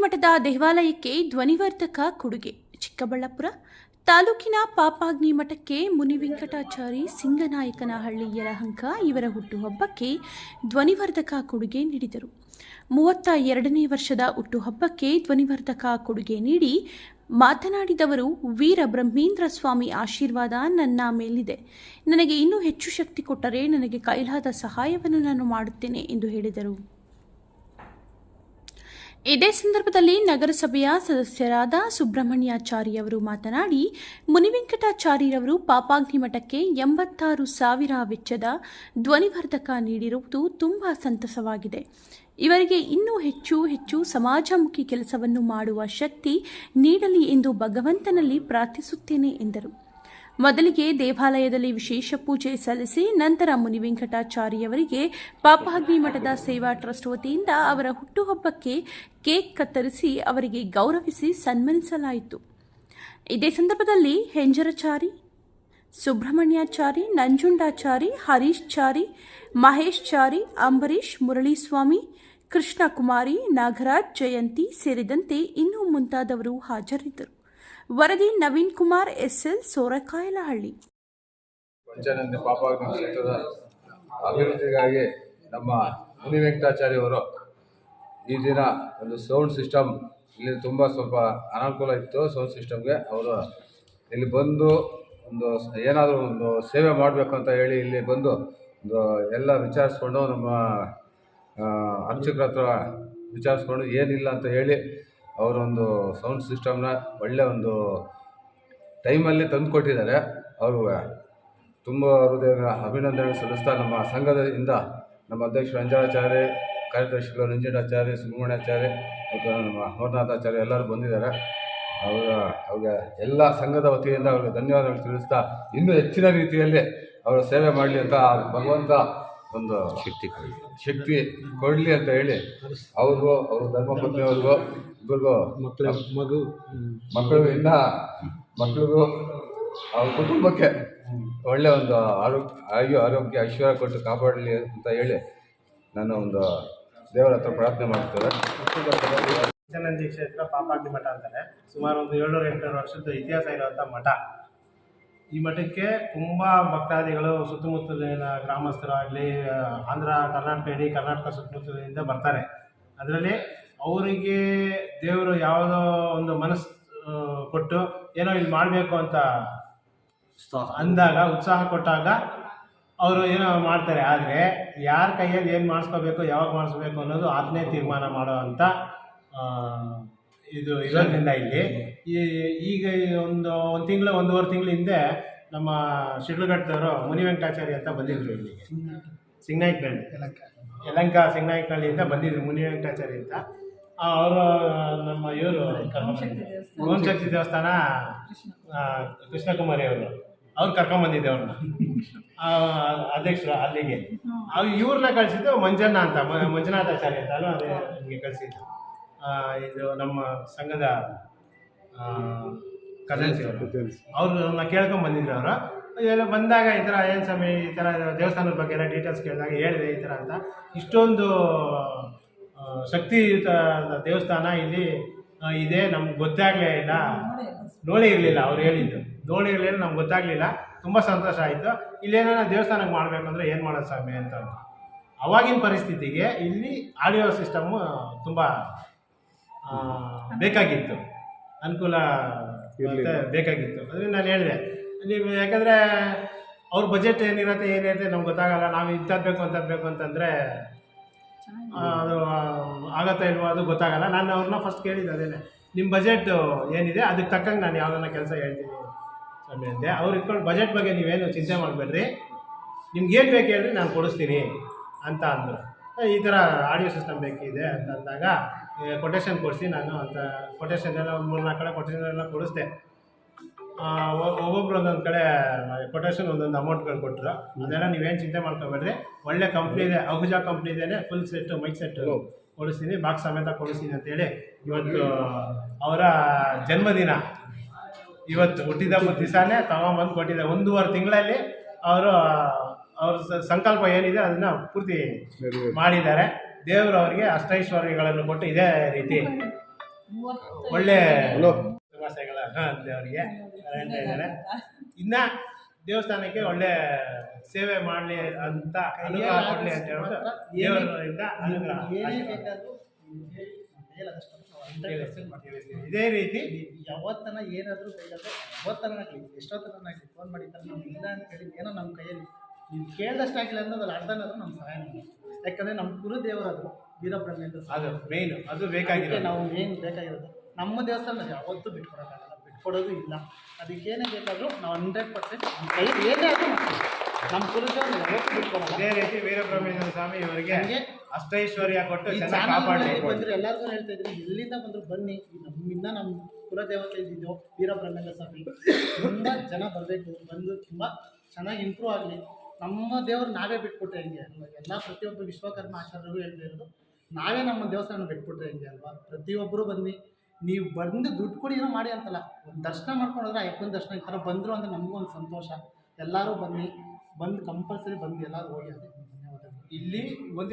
ಮಠದ ದೇವಾಲಯಕ್ಕೆ ಧ್ವನಿವರ್ಧಕ ಕೊಡುಗೆ. ಚಿಕ್ಕಬಳ್ಳಾಪುರ ತಾಲೂಕಿನ ಪಾಪಾಗ್ನಿ ಮಠಕ್ಕೆ ಮುನಿ ವೆಂಕಟಾಚಾರಿ ಸಿಂಗನಾಯಕನಹಳ್ಳಿ ಯರಹಂಕ ಇವರ ಹುಟ್ಟುಹಬ್ಬಕ್ಕೆ ಧ್ವನಿವರ್ಧಕ ಕೊಡುಗೆ ನೀಡಿದರು. ಮೂವತ್ತ ಎರಡನೇ ವರ್ಷದ ಹುಟ್ಟುಹಬ್ಬಕ್ಕೆ ಧ್ವನಿವರ್ಧಕ ಕೊಡುಗೆ ನೀಡಿ ಮಾತನಾಡಿದವರು ವೀರ ಬ್ರಹ್ಮೇಂದ್ರ ಸ್ವಾಮಿ ಆಶೀರ್ವಾದ ನನ್ನ ಮೇಲಿದೆ. ನನಗೆ ಇನ್ನೂ ಹೆಚ್ಚು ಶಕ್ತಿ ಕೊಟ್ಟರೆ ನನಗೆ ಕೈಲಾದ ಸಹಾಯವನ್ನು ನಾನು ಮಾಡುತ್ತೇನೆ ಎಂದು ಹೇಳಿದರು. ಇದೇ ಸಂದರ್ಭದಲ್ಲಿ ನಗರಸಭೆಯ ಸದಸ್ಯರಾದ ಸುಬ್ರಹ್ಮಣ್ಯಾಚಾರಿ ಅವರು ಮಾತನಾಡಿ, ಮುನಿವೆಂಕಟಾಚಾರ್ಯರವರು ಪಾಪಾಗ್ನಿ ಮಠಕ್ಕೆ ಎಂಬತ್ತಾರು ಸಾವಿರ ವೆಚ್ಚದ ಧ್ವನಿವರ್ಧಕ ನೀಡಿರುವುದು ತುಂಬಾ ಸಂತಸವಾಗಿದೆ. ಇವರಿಗೆ ಇನ್ನೂ ಹೆಚ್ಚು ಹೆಚ್ಚು ಸಮಾಜಮುಖಿ ಕೆಲಸವನ್ನು ಮಾಡುವ ಶಕ್ತಿ ನೀಡಲಿ ಎಂದು ಭಗವಂತನಲ್ಲಿ ಪ್ರಾರ್ಥಿಸುತ್ತೇನೆ ಎಂದರು. ಮೊದಲಿಗೆ ದೇವಾಲಯದಲ್ಲಿ ವಿಶೇಷ ಪೂಜೆ ಸಲ್ಲಿಸಿ ನಂತರ ಮುನಿವೆಂಕಟಾಚಾರ್ಯವರಿಗೆ ಪಾಪಾಗ್ನಿ ಮಠದ ಸೇವಾ ಟ್ರಸ್ಟ್ ವತಿಯಿಂದ ಅವರ ಹುಟ್ಟುಹಬ್ಬಕ್ಕೆ ಕೇಕ್ ಕತ್ತರಿಸಿ ಅವರಿಗೆ ಗೌರವಿಸಿ ಸನ್ಮಾನಿಸಲಾಯಿತು. ಇದೇ ಸಂದರ್ಭದಲ್ಲಿ ಹೆಂಜರಚಾರಿ, ಸುಬ್ರಹ್ಮಣ್ಯಾಚಾರಿ, ನಂಜುಂಡಾಚಾರಿ ಹರೀಶ್ ಚಾರಿ ಮಹೇಶ್ ಚಾರಿ ಅಂಬರೀಶ್ ಮುರಳೀಸ್ವಾಮಿ, ಕೃಷ್ಣಕುಮಾರಿ, ನಾಗರಾಜ್, ಜಯಂತಿ ಸೇರಿದಂತೆ ಇನ್ನೂ ಮುಂತಾದವರು ಹಾಜರಿದ್ದರು. ವರದಿ ನವೀನ್ ಕುಮಾರ್, ಎಸ್ಎಲ್ ಸೋರಕಾಯಲಹಳ್ಳಿ. ವಂಚನೆ ಪಾಪ ಕ್ಷೇತ್ರದ ಅಭಿವೃದ್ಧಿಗಾಗಿ ನಮ್ಮ ಮುನಿ ವೆಂಕಟಾಚಾರ್ಯ ಅವರು ಈ ದಿನ ಒಂದು ಸೌಂಡ್ ಸಿಸ್ಟಮ್, ಇಲ್ಲಿ ತುಂಬ ಸ್ವಲ್ಪ ಅನಾನುಕೂಲ ಇತ್ತು ಸೌಂಡ್ ಸಿಸ್ಟಮ್ಗೆ. ಅವರು ಇಲ್ಲಿ ಬಂದು ಒಂದು ಏನಾದರೂ ಒಂದು ಸೇವೆ ಮಾಡಬೇಕು ಅಂತ ಹೇಳಿ ಇಲ್ಲಿ ಬಂದು ಒಂದು ಎಲ್ಲ ವಿಚಾರಿಸ್ಕೊಂಡು ನಮ್ಮ ಅರ್ಚಕರ ಹತ್ರ ವಿಚಾರಿಸ್ಕೊಂಡು ಏನಿಲ್ಲ ಅಂತ ಹೇಳಿ ಅವರೊಂದು ಸೌಂಡ್ ಸಿಸ್ಟಮ್ನ ಒಳ್ಳೆ ಒಂದು ಟೈಮಲ್ಲಿ ತಂದು ಕೊಟ್ಟಿದ್ದಾರೆ. ಅವರು ತುಂಬ ಹೃದಯ ಅಭಿನಂದನೆ ಸಲ್ಲಿಸ್ತಾ ನಮ್ಮ ಸಂಘದಿಂದ ನಮ್ಮ ಅಧ್ಯಕ್ಷ ಅಂಜನಾಚಾರ್ಯ ಕಾರ್ಯದರ್ಶಿಗಳು ರಂಜನಾಚಾರ್ಯ, ಸುಬ್ರಹ್ಮಣ್ಯಾಚಾರ್ಯ ಮತ್ತು ನಮ್ಮ ಅಮರನಾಥಾಚಾರ್ಯ ಎಲ್ಲರೂ ಬಂದಿದ್ದಾರೆ. ಅವರ, ಅವ್ರಿಗೆ ಎಲ್ಲ ಸಂಘದ ವತಿಯಿಂದ ಅವ್ರಿಗೆ ಧನ್ಯವಾದಗಳು ತಿಳಿಸ್ತಾ ಇನ್ನೂ ಹೆಚ್ಚಿನ ರೀತಿಯಲ್ಲಿ ಅವರ ಸೇವೆ ಮಾಡಲಿ ಅಂತ ಭಗವಂತ ಒಂದು ಶಕ್ತಿ ಶಕ್ತಿ ಕೊಡಲಿ ಅಂತ ಹೇಳಿ ಅವ್ರಿಗೂ ಅವ್ರ ಧರ್ಮಪತ್ನಿಯವ್ರಿಗೂ ಇಬ್ಬರಿಗೂ ಮಕ್ಕಳ ಮಗು ಮಕ್ಕಳು ಇನ್ನ ಮಕ್ಕಳಿಗೂ ಅವ್ರ ಕುಟುಂಬಕ್ಕೆ ಒಳ್ಳೆ ಒಂದು ಆರೋಗ್ಯ ಆಯು ಆರೋಗ್ಯ ಐಶ್ವರ್ಯ ಕೊಟ್ಟು ಕಾಪಾಡಲಿ ಅಂತ ಹೇಳಿ ನಾನು ಒಂದು ದೇವರ ಹತ್ರ ಪ್ರಾರ್ಥನೆ ಮಾಡ್ತೇವೆ ಕೃಷ್ಣನಂದಿ ಕ್ಷೇತ್ರ ಪಾಪಾಗ್ನಿ ಮಠ ಅಂತಾರೆ. ಸುಮಾರು ಒಂದು ಏಳ್ನೂರ ಎಂಟುನೂರು ವರ್ಷದ ಇತಿಹಾಸ ಇರುವಂಥ ಮಠ. ಈ ಮಠಕ್ಕೆ ತುಂಬ ಭಕ್ತಾದಿಗಳು ಸುತ್ತಮುತ್ತಲಿನ ಗ್ರಾಮಸ್ಥರಾಗಲಿ ಆಂಧ್ರ ಕರ್ನಾಟಕ ಇಡೀ ಕರ್ನಾಟಕ ಸುತ್ತಮುತ್ತಲಿನಿಂದ ಬರ್ತಾರೆ. ಅದರಲ್ಲಿ ಅವರಿಗೆ ದೇವರು ಯಾವುದೋ ಒಂದು ಮನಸ್ಸು ಕೊಟ್ಟು ಏನೋ ಇಲ್ಲಿ ಮಾಡಬೇಕು ಅಂತ ಅಂದಾಗ ಉತ್ಸಾಹ ಕೊಟ್ಟಾಗ ಅವರು ಏನೋ ಮಾಡ್ತಾರೆ. ಆದರೆ ಯಾರ ಕೈಯಲ್ಲಿ ಏನು ಮಾಡಿಸ್ಕೋಬೇಕು ಯಾವಾಗ ಮಾಡಿಸ್ಬೇಕು ಅನ್ನೋದು ಆತ್ಮೇ ತೀರ್ಮಾನ ಮಾಡೋ ಅಂಥ ಆ, ಇದು ಇರೋದ್ರಿಂದ ಇಲ್ಲಿ. ಈ ಈಗ ಒಂದು ಒಂದು ತಿಂಗಳು ಒಂದೂವರೆ ತಿಂಗಳ ಹಿಂದೆ ನಮ್ಮ ಶಿಡ್ಲಘಟ್ಟದವರು ಮುನಿ ವೆಂಕಟಾಚಾರ್ಯ ಅಂತ ಬಂದಿದ್ರು ಇಲ್ಲಿಗೆ ಸಿಂಗ್ನಾಯ್ಕನಹಳ್ಳಿ ಯಲಂಕ. ಸಿಂಗ್ನಾಯ್ಕನಹಳ್ಳಿ ಅಂತ ಬಂದಿದ್ರು ಮುನಿ ವೆಂಕಟಾಚಾರ್ಯ ಅಂತ. ಅವರು ನಮ್ಮ ಇವರು ಓಂಶಕ್ತಿ ದೇವಸ್ಥಾನ. ಆ, ಕೃಷ್ಣಕುಮಾರಿ ಅವರು. ಅವ್ರು ಕರ್ಕೊಂಬಂದಿದ್ದೆ ಅವ್ರನ್ನ. ಅಧ್ಯಕ್ಷರು ಅಲ್ಲಿಗೆ. ಅವ್ರು ಇವ್ರನ್ನ ಕಳಿಸಿದ್ದು ಮಂಜಣ್ಣ ಅಂತ ಮಂಜುನಾಥಾಚಾರ್ಯ ಅಂತ ಅಲ್ವಾ? ಅದೇ ನಿಮಗೆ ಕಳಿಸಿದ್ದು. ಇದು ನಮ್ಮ ಸಂಘದ ಕಜನ್ಸಿ ಅವರು. ಅವ್ರನ್ನ ಕೇಳ್ಕೊಂಡ್ ಬಂದಿದ್ರು ಅವರು. ಎಲ್ಲ ಬಂದಾಗ ಈ ಥರ ಏನು ಸ್ವಾಮಿ ಈ ಥರ ದೇವಸ್ಥಾನದ ಬಗ್ಗೆ ಎಲ್ಲ ಡೀಟೇಲ್ಸ್ ಕೇಳಿದಾಗ ಹೇಳಿದೆ ಈ ಥರ ಅಂತ. ಇಷ್ಟೊಂದು ಶಕ್ತಿಯುತ ದೇವಸ್ಥಾನ ಇಲ್ಲಿ ಇದೆ. ನಮ್ಗೆ ಗೊತ್ತಾಗಲೇ ಇಲ್ಲ. ನೋಡಿ ಇರಲಿಲ್ಲ ಅವ್ರು ಹೇಳಿದ್ದು. ನೋಡಿ ಇರಲಿಲ್ಲ ನಮ್ಗೆ ಗೊತ್ತಾಗಲಿಲ್ಲ. ತುಂಬ ಸಂತೋಷ ಆಯಿತು. ಇಲ್ಲೇನೋ ದೇವಸ್ಥಾನಕ್ಕೆ ಮಾಡಬೇಕಂದ್ರೆ ಏನು ಮಾಡೋದು ಸ್ವಾಮಿ ಅಂತ ಅವಾಗಿನ ಪರಿಸ್ಥಿತಿಗೆ ಇಲ್ಲಿ ಆಡಿಯೋ ಸಿಸ್ಟಮ್ಮು ತುಂಬ ಬೇಕಾಗಿತ್ತು. ಅನುಕೂಲ ಬೇಕಾಗಿತ್ತು. ಅದರಿಂದ ನಾನು ಹೇಳಿದೆ. ನೀವು ಯಾಕಂದರೆ ಅವ್ರ ಬಜೆಟ್ ಏನಿರುತ್ತೆ ಏನಿರುತ್ತೆ ನಮ್ಗೆ ಗೊತ್ತಾಗಲ್ಲ. ನಾವು ಇಂಥದ್ದು ಬೇಕು ಅಂತ ಬೇಕು ಅಂತಂದರೆ ಅದು ಆಗತ್ತಾ ಇಲ್ವೋ ಅದು ಗೊತ್ತಾಗಲ್ಲ. ನಾನು ಅವ್ರನ್ನ ಫಸ್ಟ್ ಕೇಳಿದ್ದೆ ಅದೇನೆ. ನಿಮ್ಮ ಬಜೆಟ್ ಏನಿದೆ ಅದಕ್ಕೆ ತಕ್ಕಂಗೆ ನಾನು ಯಾವ್ದನ್ನ ಕೆಲಸ ಹೇಳ್ತೀನಿ ಸ್ವಾಮಿ ಅಂದೆ ಅವ್ರು ಇಟ್ಕೊಂಡು ಬಜೆಟ್ ಬಗ್ಗೆ ನೀವೇನು ಚಿಂತೆ ಮಾಡಬೇಡ್ರಿ. ನಿಮ್ಗೆ ಏನು ಬೇಕು ಹೇಳ್ರಿ ನಾನು ಕೊಡಿಸ್ತೀನಿ ಅಂತ ಅಂದರು. ಈ ಥರ ಆಡಿಯೋ ಸಿಸ್ಟಮ್ ಬೇಕಿದೆ ಅಂತ ಅಂದಾಗ ಕೊಟೇಶನ್ ಕೊಡಿಸಿ ನಾನು ಅಂತ. ಕೊಟೇಶನ್ ಎಲ್ಲ ಒಂದು ಮೂರು ನಾಲ್ಕು ಕಡೆ ಕೊಟೇಶನ್ ಎಲ್ಲ ಕೊಡಿಸ್ದೆ. ಒಬ್ಬೊಬ್ರು ಒಂದೊಂದು ಕಡೆ ಕೊಟೇಶನ್ ಒಂದೊಂದು ಅಮೌಂಟ್ಗಳು ಕೊಟ್ಟರು ಅದೆಲ್ಲ ನೀವೇನು ಚಿಂತೆ ಮಾಡ್ಕೊಬೇಡ್ರಿ. ಒಳ್ಳೆ ಕಂಪ್ನಿ ಇದೆ ಅಹುಜಾ ಕಂಪ್ನಿ ಇದೆ ಫುಲ್ ಸೆಟ್ ಮೈಕ್ ಸೆಟ್ ಕೊಡಿಸ್ತೀನಿ ಬಾಕ್ಸ್ ಸಮೇತ ಕೊಡಿಸ್ತೀನಿ ಅಂತೇಳಿ ಇವತ್ತು ಅವರ ಜನ್ಮದಿನ. ಇವತ್ತು ಹುಟ್ಟಿದ ದಿವಸನೇ ತಗೊಂಬಂದು ಕೊಟ್ಟಿದೆ. ಒಂದೂವರೆ ತಿಂಗಳಲ್ಲಿ ಅವರು ಅವ್ರ ಸಂಕಲ್ಪ ಏನಿದೆ ಅದನ್ನು ಪೂರ್ತಿ ಮಾಡಿದ್ದಾರೆ. ದೇವರು ಅವರಿಗೆ ಅಷ್ಟೈಶ್ವರ್ಯಗಳನ್ನು ಕೊಟ್ಟು ಇದೇ ರೀತಿ ಒಳ್ಳೆ ಶುಭಾಶಯಗಳ ದೇವರಿಗೆ ಇದ್ದಾರೆ ಇನ್ನ ದೇವಸ್ಥಾನಕ್ಕೆ ಒಳ್ಳೆ ಸೇವೆ ಮಾಡಲಿ ಅಂತ ಅನುಗ್ರಹ ಕೊಡಲಿ ಅಂತ ಹೇಳೋದು ದೇವರಿಂದ ಅನುಗ್ರಹ ಇದೇ ರೀತಿ. ಯಾವತ್ತನ ಏನಾದರೂ ಬೇಕಾದ್ರೆ ಯಾವತ್ತನಾಗಲಿ ಎಷ್ಟೊತ್ತನಾಗಲಿ ಫೋನ್ ಮಾಡಿ ಸರ್ ನಮ್ಗೆ ಇಲ್ಲ ಅಂತ ಹೇಳಿ ಏನೋ ನಮ್ಮ ಕೈಯಲ್ಲಿ. ನೀವು ಕೇಳಿದಷ್ಟು ಆಗಿಲ್ಲ ಅದ್ರಲ್ಲಿ ಅರ್ಧನಾದ್ರೂ ನಮ್ಮ ಸಹಾಯ ಮಾಡಿ ಯಾಕಂದರೆ ನಮ್ಮ ಗುರುದೇವರದು ವೀರಬ್ರಹ್ಮೇಂದ್ರ ಅದು ಮೇನ್ ಅದು ಬೇಕಾಗಿರೋದು. ನಾವು ಮೇನ್ ಬೇಕಾಗಿರೋದು. ನಮ್ಮ ದೇವಸ್ಥಾನ ಯಾವತ್ತೂ ಬಿಟ್ಕೊಡೋಕ್ಕಾಗಲ್ಲ ಬಿಟ್ಕೊಡೋದು ಇಲ್ಲ. ಅದಕ್ಕೇನೇ ಬೇಕಾದರೂ ನಾವು ಹಂಡ್ರೆಡ್ ಪರ್ಸೆಂಟ್ ನಮ್ಮ ಕೈ ಏನೇ ಆದರೂ ನಮ್ಮ ಗುರುದೇವ್ರನ್ನ ಯಾವತ್ತೂ ಬಿಟ್ಕೊಡಲ್ಲ. ಅದೇ ರೀತಿ ವೀರಬ್ರಹ್ಮೇಂದ್ರ ಸ್ವಾಮಿ ಇವರಿಗೆ ಹಂಗೆ ಅಷ್ಟೈಶ್ವರ್ಯ ಕೊಟ್ಟು ಬಂದ್ರೆ ಎಲ್ಲರಿಗೂ ಹೇಳ್ತಾ ಇದ್ರಿ ಎಲ್ಲಿಂದ ಬಂದ್ರು ಬನ್ನಿ ನಮ್ಮಿಂದ ನಮ್ಮ ಕುಲದೇವತೆ ಇದ್ದಿದ್ದು ವೀರಬ್ರಹ್ಮೇಂದ್ರ ಸ್ವಾಮಿ. ತುಂಬ ಜನ ಬರಬೇಕು ಬಂದು ತುಂಬ ಚೆನ್ನಾಗಿ ಇಂಪ್ರೂವ್ ಆಗಲಿ. ನಮ್ಮ ದೇವರು ನಾವೇ ಬಿಟ್ಬಿಟ್ರೆ ಹೆಂಗೆ? ಎಲ್ಲ ಪ್ರತಿಯೊಬ್ಬ ವಿಶ್ವಕರ್ಮ ಆಚಾರ್ಯರು ಹೇಳ್ತಾ ಇರೋದು, ನಾವೇ ನಮ್ಮ ದೇವಸ್ಥಾನ ಬಿಟ್ಬಿಟ್ರೆ ಹೆಂಗೆ ಅಲ್ವಾ? ಪ್ರತಿಯೊಬ್ಬರು ಬನ್ನಿ, ನೀವು ಬಂದು ದುಡ್ಡು ಕೊಡಿ ಏನೋ ಮಾಡಿ ಅಂತಲ್ಲ, ಒಂದು ದರ್ಶನ ಮಾಡ್ಕೊಂಡ್ರೆ ಅಯ್ಯಪ್ಪನ ದರ್ಶನ ಈ ಥರ ಬಂದರು ಅಂದರೆ ನಮಗೂ ಒಂದು ಸಂತೋಷ. ಎಲ್ಲರೂ ಬನ್ನಿ, ಬಂದು ಕಂಪಲ್ಸರಿ ಬಂದು ಎಲ್ಲರೂ ಹೋಗಿ ಧನ್ಯವಾದಗಳು. ಇಲ್ಲಿ ಒಂದೇ